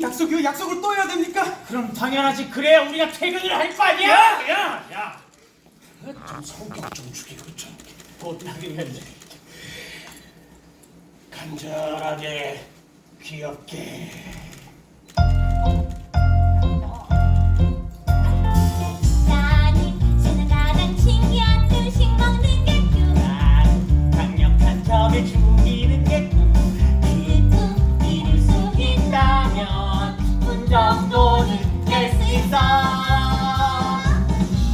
약속이요 약속을 또 해야 됩니까? 그럼 당연하지. 그래야 우리가 퇴근을 할 거 아니야. 야, 야. 좀 성격 좀 죽이고 좀 못하기면 간절하게 귀엽게.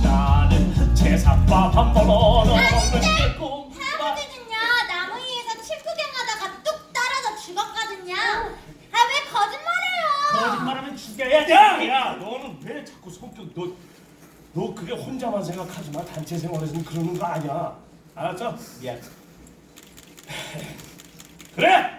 나는 제사밥 한 번 얻어 먹는 게 꿈. 할아버지는요 나무 위에서 칠구경하다가 뚝 떨어져 죽었거든요. 아 왜 거짓말해요? 거짓말하면 죽여야지. 야, 야, 너는 왜 자꾸 성격 너, 너 그게 혼자만 생각하지 마. 단체 생활에서는 그러는 거 아니야. 알았죠? 미안. 그래.